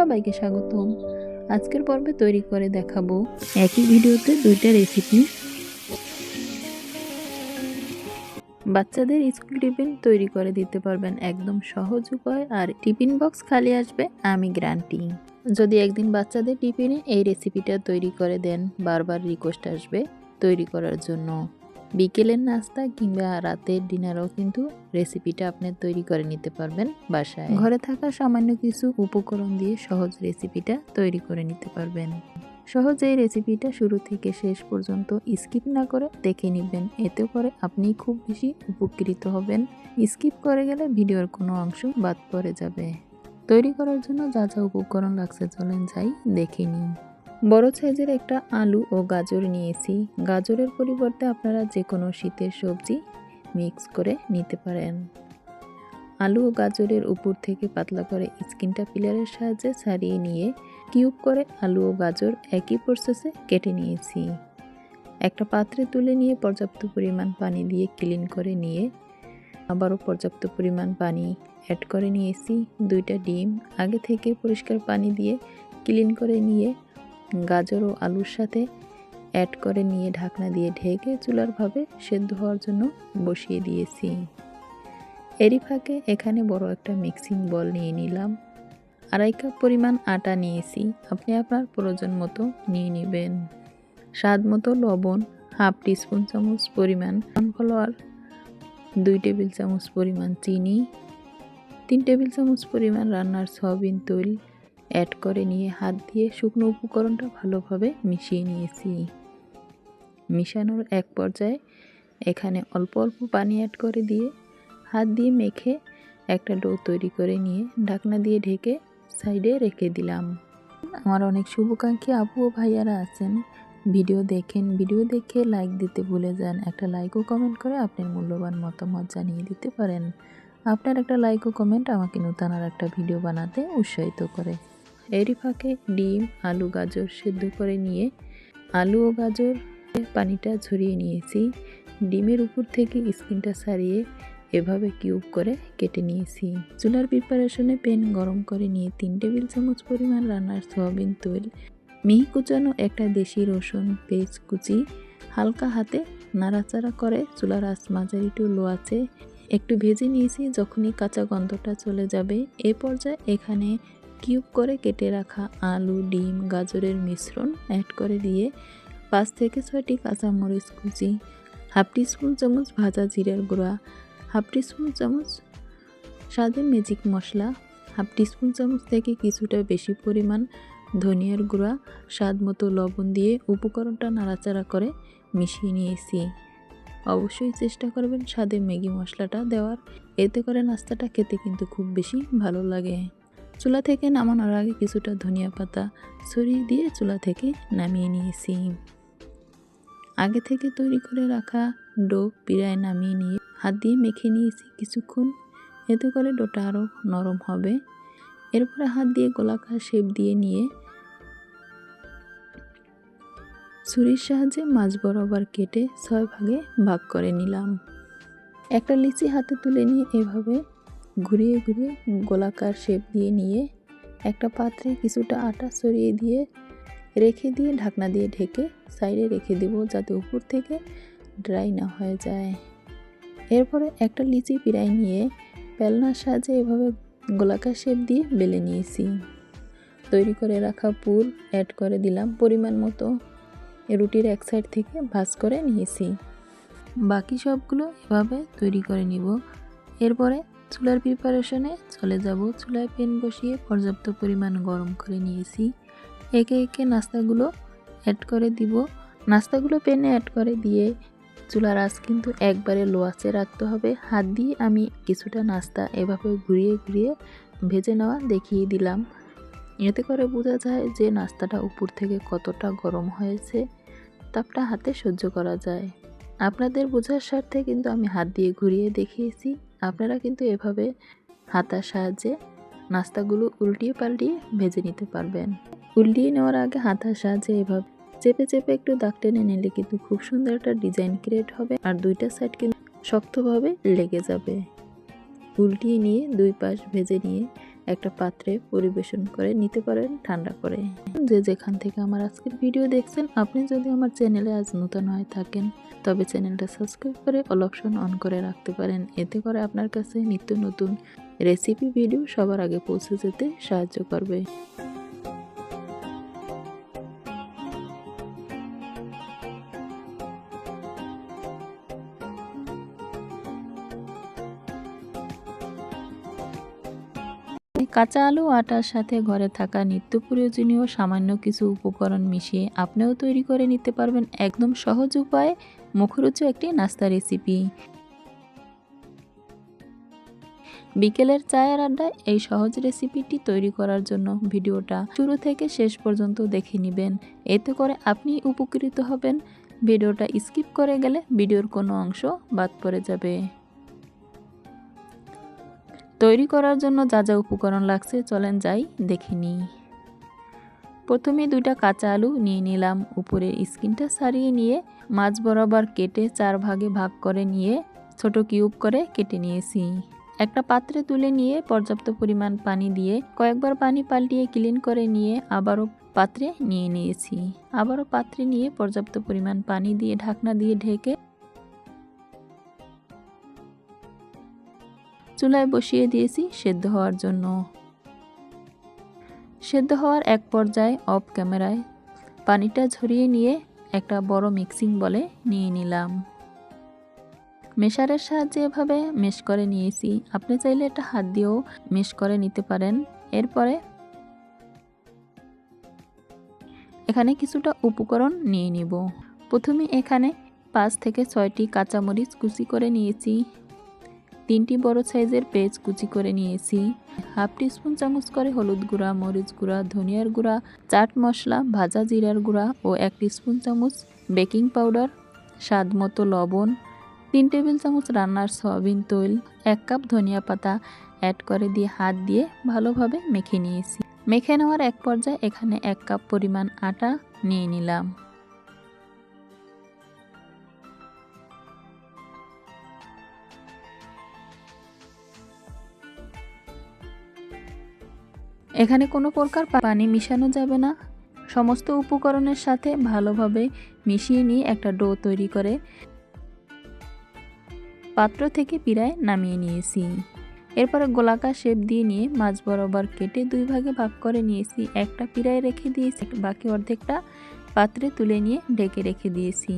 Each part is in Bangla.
সবাইকে স্বাগতম। আজকের পর্বে তৈরি করে দেখাবো একই ভিডিওতে দুইটা রেসিপি বাচ্চাদের স্কুল টিফিন তৈরি করে দিতে পারবেন একদম সহজ উপায় আর টিফিন বক্স খালি আসবে আমি গ্যারান্টি যদি একদিন বাচ্চাদের টিফিনে এই রেসিপিটা তৈরি করে দেন, বারবার রিকোয়েস্ট আসবে তৈরি করার জন্য। বিকেলের নাস্তা কিংবা রাতের ডিনারও কিন্তু রেসিপিটা আপনি তৈরি করে নিতে পারবেন বাসায়। ঘরে থাকা সামান্য কিছু উপকরণ দিয়ে সহজ রেসিপিটা তৈরি করে নিতে পারবেন। সহজ এই রেসিপিটা শুরু থেকে শেষ পর্যন্ত স্কিপ না করে দেখে নেবেন। এতে করে আপনি খুব বেশি উপকৃত হবেন। স্কিপ করে গেলে ভিডিওর কোনো অংশ বাদ পড়ে যাবে। তৈরি করার জন্য যা যা উপকরণ লাগছে চলেন যাই দেখে নিই। বড় সাইজের একটা আলু ও গাজর নিয়েছি। গাজরের পরিবর্তে আপনারা যে কোনো শীতের সবজি মিক্স করে নিতে পারেন। আলু ও গাজরের উপর থেকে পাতলা করে স্কিনটা পিলারের সাহায্যে ছাড়িয়ে নিয়ে কিউব করে আলু ও গাজর একই প্রসেসে কেটে নিয়েছি। একটা পাত্রে তুলে নিয়ে পর্যাপ্ত পরিমাণ পানি দিয়ে ক্লিন করে নিয়ে আবারও পর্যাপ্ত পরিমাণ পানি অ্যাড করে নিয়েছি। দুইটা ডিম আগে থেকে পরিষ্কার পানি দিয়ে ক্লিন করে নিয়ে গাজর ও আলুর সাথে অ্যাড করে নিয়ে ঢাকনা দিয়ে ঢেকে চুলারভাবে সেদ্ধ হওয়ার জন্য বসিয়ে দিয়েছি। এরই ফাঁকে এখানে বড় একটা মিক্সিং বল নিয়ে নিলাম। আড়াই কাপ পরিমাণ আটা নিয়েছি। আপনি আপনার প্রয়োজন মতো নিয়ে নেবেন। স্বাদ মতো লবণ, হাফ টিস্পুন চামচ পরিমাণ কর্নফ্লাওয়ার দুই টেবিল চামচ পরিমাণ চিনি, তিন টেবিল চামচ পরিমাণ রান্নার সয়াবিন তৈল অ্যাড করে নিয়ে হাত দিয়ে শুকনো উপকরণটা ভালোভাবে মিশিয়ে নিয়েছি। মিশানোর এক পর্যায়ে এখানে অল্প অল্প পানি অ্যাড করে দিয়ে হাত দিয়ে মেখে একটা ডো তৈরি করে নিয়ে ঢাকনা দিয়ে ঢেকে সাইডে রেখে দিলাম। আমার অনেক শুভাকাঙ্ক্ষী আপু ও ভাইয়ারা আছেন। ভিডিও দেখেন, ভিডিও দেখে লাইক দিতে ভুলে যান। একটা লাইক ও কমেন্ট করে আপনার মূল্যবান মতামত জানিয়ে দিতে পারেন। আপনার একটা লাইক ও কমেন্ট আমাকে নতুন আর একটা ভিডিও বানাতে উৎসাহিত করে। এরই ফাঁকে ডিম, আলু, গাজর সেদ্ধ করে নিয়ে আলু ও গাজর পানিটা ঝরিয়ে নিয়েছি। ডিমের উপর থেকে স্কিনটা সারিয়ে এভাবে কিউব করে কেটে নিয়েছি। চুলার প্রিপারেশনে প্যান গরম করে নিয়ে তিন টেবিল চামচ পরিমাণ রান্নার সয়াবিন তৈল, মিহি কুচানো একটা দেশি রসুন পেঁয়াজ কুচি, হালকা হাতে নাড়াচাড়া করে চুলার আঁচ মাঝারি টু লো আছে একটু ভেজে নিয়েছি যখনই কাঁচা গন্ধটা চলে যাবে। এ পর্যায়ে এখানে কিউব করে কেটে রাখা আলু, ডিম, গাজরের মিশ্রণ অ্যাড করে দিয়ে পাঁচ থেকে ছয়টি কাঁচামরিচ কুচি, হাফ টিস্পুন চামচ ভাজা জিরার গুঁড়া, হাফ টিস্পুন চামচ স্বাদে ম্যাজিক মশলা, হাফ টিস্পুন চামচ থেকে কিছুটা বেশি পরিমাণ ধনিয়ার গুঁড়া, স্বাদ মতো লবণ দিয়ে উপকরণটা নাড়াচাড়া করে মিশিয়ে নিয়েছি। অবশ্যই চেষ্টা করবেন স্বাদে ম্যাগি মশলাটা দেওয়ার। এতে করে নাস্তাটা খেতে কিন্তু খুব বেশি ভালো লাগে। চুলা থেকে নামানোর আগে কিছুটা ধনিয়া পাতা ছড়িয়ে দিয়ে চুলা থেকে নামিয়ে নিয়েছি। আগে থেকে তৈরি করে রাখা ডো পিড়ায় নামিয়ে নিয়ে হাত দিয়ে মেখে নিয়েছি কিছুক্ষণ। এতে করে ডোটা আরও নরম হবে। এরপরে হাত দিয়ে গোলাকার শেপ দিয়ে নিয়ে ছুরির সাহায্যে মাছ বরাবর কেটে ছয় ভাগে ভাগ করে নিলাম। একটা লিচি হাতে তুলে নিয়ে এভাবে ঘুরিয়ে ঘুরিয়ে গোলাকার শেপ দিয়ে নিয়ে একটা পাত্রে কিছুটা আটা সরিয়ে দিয়ে রেখে দিয়ে ঢাকনা দিয়ে ঢেকে সাইডে রেখে দেব যাতে উপর থেকে ড্রাই না হয়ে যায়। এরপরে একটা লিচি পিড়াই নিয়ে পেলনার সাহায্যে এভাবে গোলাকার শেপ দিয়ে বেলে নিয়েছি। তৈরি করে রাখা পুর অ্যাড করে দিলাম পরিমাণ মতো। রুটির এক সাইড থেকে ভাজ করে নিয়েছি। বাকি সবগুলো এভাবে তৈরি করে নিব। এরপরে চুলার প্রিপারেশনে চলে যাব। চুলায় পেন বসিয়ে পর্যাপ্ত পরিমাণ গরম করে নিয়েছি। একে একে নাস্তাগুলো অ্যাড করে দিব। নাস্তাগুলো পেনে অ্যাড করে দিয়ে চুলার আঁচ কিন্তু একবারে লো আঁচে রাখতে হবে। হাত দিয়ে আমি কিছুটা নাস্তা এভাবে ঘুরিয়ে ঘুরিয়ে ভেজে নেওয়া দেখিয়ে দিলাম। এতে করে বোঝা যায় যে নাস্তাটা উপর থেকে কতটা গরম হয়েছে। তাপটা হাতে সহ্য করা যায়। আপনাদের বোঝার স্বার্থে কিন্তু আমি হাত দিয়ে ঘুরিয়ে দেখিয়েছি। আপনারা কিন্তু এভাবে হাতার সাহায্যে নাস্তাগুলো উল্টিয়ে পাল্টিয়ে ভেজে নিতে পারবেন। উল্টিয়ে নেওয়ার আগে হাতার সাহায্যে এভাবে চেপে চেপে একটু দাগ টেনে নিলে কিন্তু খুব সুন্দর একটা ডিজাইন ক্রিয়েট হবে আর দুইটা সাইড কিন্তু শক্তভাবে লেগে যাবে। উল্টিয়ে নিয়ে দুই পাশ ভেজে নিয়ে একটা পাত্রে পরিবেশন করে, নিতে পারেন, ঠান্ডা করে। যে যেখান থেকে আমার আজকের ভিডিও দেখছেন, আপনি যদি আমার চ্যানেলে আজ নতুন হয়ে থাকেন, তবে চ্যানেলটা সাবস্ক্রাইব করে অল অপশন অন করে রাখতে পারেন। এতে করে আপনার কাছে নিত্য নতুন রেসিপি ভিডিও সবার আগে পৌঁছে যেতে সাহায্য করবে। কাঁচা আলু আটার সাথে ঘরে থাকা নিত্য প্রয়োজনীয় সামান্য কিছু উপকরণ মিশিয়ে আপনিও তৈরি করে নিতে পারবেন একদম সহজ উপায়ে মুখরোচক একটি নাস্তা রেসিপি। বিকেলের চায়ের আড্ডায় এই সহজ রেসিপিটি তৈরি করার জন্য ভিডিওটা শুরু থেকে শেষ পর্যন্ত দেখে নেবেন। এতে করে আপনি উপকৃত হবেন। ভিডিওটা স্কিপ করে গেলে ভিডিওর কোনো অংশ বাদ পড়ে যাবে। তৈরি করার জন্য যা যা উপকরণ লাগছে, চলেন যাই, দেখে নিই। প্রথমে দুইটা কাঁচা আলু নিয়ে নিলাম। উপরের স্কিনটা সারিয়ে নিয়ে মাছ বরাবর কেটে চার ভাগে ভাগ করে নিয়ে ছোট কিউব করে কেটে নিয়েছি। একটা পাত্রে তুলে নিয়ে পর্যাপ্ত পরিমাণ পানি দিয়ে কয়েকবার পানি পাল্টিয়ে ক্লিন করে নিয়ে আবারও পাত্রে নিয়ে নিয়েছি। আবারও পাত্রে নিয়ে পর্যাপ্ত পরিমাণ পানি দিয়ে ঢাকনা দিয়ে ঢেকে চুলায় বসিয়ে দিয়েছি সেদ্ধ হওয়ার জন্য। সেদ্ধ হওয়ার এক পর্যায়ে অফ ক্যামেরায় পানিটা ঝরিয়ে নিয়ে একটা বড় মিক্সিং বলে নিয়ে নিলাম। মেশারের সাহায্যে এভাবে মেশ করে নিয়েছি। আপনি চাইলে এটা হাত দিয়েও মেশ করে নিতে পারেন। এরপরে এখানে কিছুটা উপকরণ নিয়ে নিব। প্রথমে এখানে পাঁচ থেকে ছয়টি কাঁচামরিচ কুচি করে নিয়েছি। তিনটি বড় সাইজের পেঁয়াজ কুচি করে নিয়েছি। হাফ টিস্পুন চামচ করে হলুদ গুঁড়া, মরিচ গুঁড়া, ধনিয়ার গুঁড়া, চাট মশলা, ভাজা জিরার গুঁড়া ও এক টিস্পুন চামচ বেকিং পাউডার, স্বাদ মতো লবণ, তিন টেবিল চামচ রান্নার সয়াবিন তৈল, এক কাপ ধনিয়া পাতা অ্যাড করে দিয়ে হাত দিয়ে ভালোভাবে মেখে নিয়েছি। মেখে নেওয়ার এক পর্যায়ে এখানে এক কাপ পরিমাণ আটা নিয়ে নিলাম। এখানে কোনো প্রকার পানি মিশানো যাবে না। সমস্ত উপকরণের সাথে ভালোভাবে মিশিয়ে নিয়ে একটা ডো তৈরি করে পাত্র থেকে পিড়ায় নামিয়ে নিয়েছি। এরপরে গোলাকার শেপ দিয়ে নিয়ে মাছ বরাবর কেটে দুই ভাগে ভাগ করে নিয়েছি। একটা পিড়ায় রেখে দিয়েছি, বাকি অর্ধেকটা পাত্রে তুলে নিয়ে ঢেকে রেখে দিয়েছি।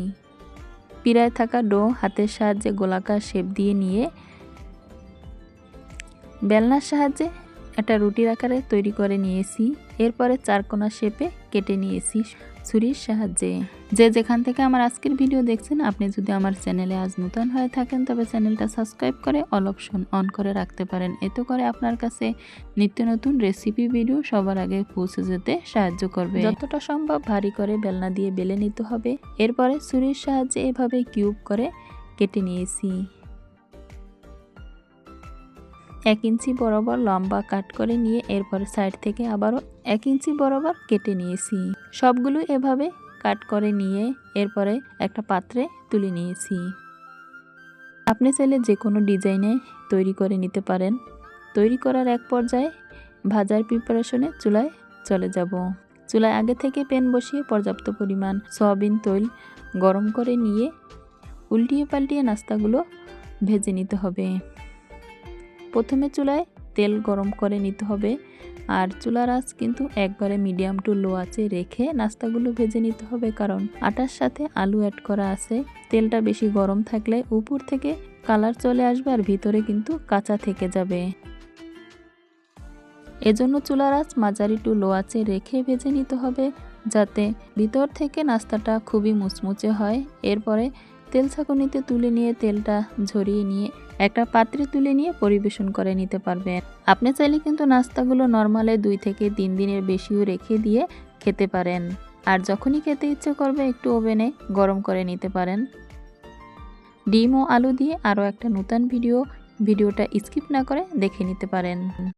পিড়ায় থাকা ডো হাতের সাহায্যে গোলাকার শেপ দিয়ে নিয়ে বেলনার সাহায্যে একটা রুটির আকারে তৈরি করে নিয়েছি। এরপরে চারকোনা শেপে কেটে নিয়েছি ছুরির সাহায্যে। যে যেখান থেকে আমার আজকের ভিডিও দেখছেন, আপনি যদি আমার চ্যানেলে আজ নতুন হয়ে থাকেন, তবে চ্যানেলটা সাবস্ক্রাইব করে অল অপশন অন করে রাখতে পারেন। এতে করে আপনার কাছে নিত্য নতুন রেসিপি ভিডিও সবার আগে পৌঁছে যেতে সাহায্য করবে। যতটা সম্ভব ভারী করে বেলনা দিয়ে বেলে নিতে হবে। এরপরে ছুরির সাহায্যে এভাবে কিউব করে কেটে নিয়েছি। এক ইঞ্চি বরাবর লম্বা কাট করে নিয়ে এরপরে সাইড থেকে আবারও এক ইঞ্চি বরাবর কেটে নিয়েছি। সবগুলো এভাবে কাট করে নিয়ে এরপরে একটা পাত্রে তুলে নিয়েছি। আপনি চাইলে যে কোনো ডিজাইনে তৈরি করে নিতে পারেন। তৈরি করার এক পর্যায়ে ভাজার প্রিপারেশনে চুলায় চলে যাব। চুলায় আগে থেকে প্যান বসিয়ে পর্যাপ্ত পরিমাণ সয়াবিন তৈল গরম করে নিয়ে উল্টিয়ে পাল্টিয়ে নাস্তাগুলো ভেজে নিতে হবে। প্রথমে চুলায় তেল গরম করে নিতে হবে। আর চুলার আঁচ কিন্তু একবারে মিডিয়াম টু লো আছে রেখে নাস্তাগুলো ভেজে নিতে হবে কারণ আটার সাথে আলু অ্যাড করা আছে। তেলটা বেশি গরম থাকলে উপর থেকে কালার চলে আসবে আর ভিতরে কিন্তু কাঁচা থেকে যাবে। এজন্য চুলার আঁচ মাঝারি টু লো আছে রেখে ভেজে নিতে হবে যাতে ভিতর থেকে নাস্তাটা খুবই মুচমুচে হয়। এরপরে তেল ছাঁকুনিতে তুলে নিয়ে তেলটা ঝরিয়ে নিয়ে একটা পাত্রে তুলে নিয়ে পরিবেশন করে নিতে পারবেন। আপনি চাইলে কিন্তু নাস্তাগুলো নর্মালে দুই থেকে তিন দিনের বেশিও রেখে দিয়ে খেতে পারেন। আর যখনই খেতে ইচ্ছে করবে একটু ওভেনে গরম করে নিতে পারেন। ডিম ও আলু দিয়ে আরও একটা নতুন ভিডিও, ভিডিওটা স্কিপ না করে দেখে নিতে পারেন।